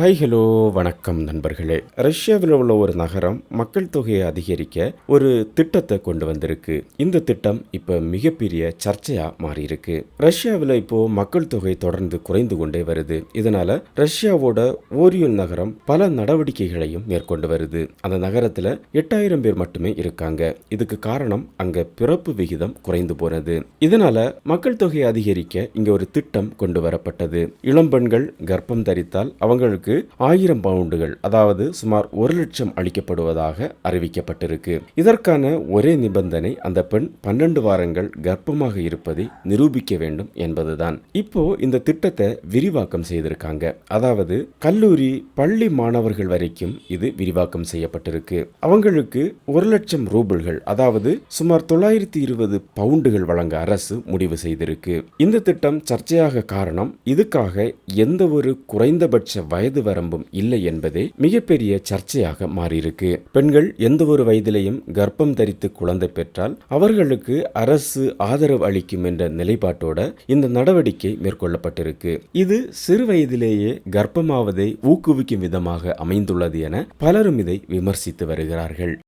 Hi hello வணக்கம் நண்பர்களே. ரஷ்யாவில் உள்ள ஒரு நகரம் மக்கள் தொகையை அதிகரிக்க ஒரு திட்டத்தை கொண்டு வந்திருக்கு. இந்த திட்டம் இப்போ மிகப்பெரிய சர்ச்சையாக மாறியிருக்கு. ரஷ்யாவில் இப்போ மக்கள் தொகை தொடர்ந்து குறைந்து கொண்டே வருது. இதனால ரஷ்யாவோட ஓரியல் நகரம் பல நடவடிக்கைகளையும் மேற்கொண்டு வருது. அந்த நகரத்தில் எட்டாயிரம் பேர் மட்டுமே இருக்காங்க. இதுக்கு காரணம் அங்கே பிறப்பு விகிதம் குறைந்து போனது. இதனால மக்கள் தொகையை அதிகரிக்க இங்கே ஒரு திட்டம் கொண்டு வரப்பட்டது. இளம்பெண்கள் கர்ப்பம் தரித்தால் அவங்களுக்கு ஆயிரம் பவுண்டுகள் அதாவது சுமார் ஒரு லட்சம் அளிக்கப்படுவதாக அறிவிக்கப்பட்டிருக்கு. இதற்கான ஒரே நிபந்தனை அந்த பெண் பன்னெண்டு வாரங்கள் கர்ப்பமாக இருப்பதை நிரூபிக்க வேண்டும் என்பதுதான். இப்போ இந்த திட்டத்தை விரிவாக்கம் செய்திருக்காங்க. அதாவது கல்லூரி பள்ளி மாணவர்கள் வரைக்கும் இது விரிவாக்கம் செய்யப்பட்டிருக்கு. அவங்களுக்கு ஒரு லட்சம் ரூபல்கள் அதாவது சுமார் தொள்ளாயிரத்தி இருபது பவுண்டுகள் வழங்க அரசு முடிவு செய்திருக்கு. இந்த திட்டம் சர்ச்சையாக காரணம் இதுக்காக எந்த ஒரு குறைந்தபட்ச வயது வயது வரம்பும் இல்லை என்பதே மிகப்பெரிய சர்ச்சையாக மாறியிருக்கு. பெண்கள் எந்த ஒரு வயதிலையும் கர்ப்பம் தரித்து குழந்தை பெற்றால் அவர்களுக்கு அரசு ஆதரவு அளிக்கும் என்ற நிலைப்பாட்டோட இந்த நடவடிக்கை மேற்கொள்ளப்பட்டிருக்கு. இது சிறு வயதிலேயே கர்ப்பமாவதை ஊக்குவிக்கும் விதமாக அமைந்துள்ளது என பலரும் இதை விமர்சித்து வருகிறார்கள்.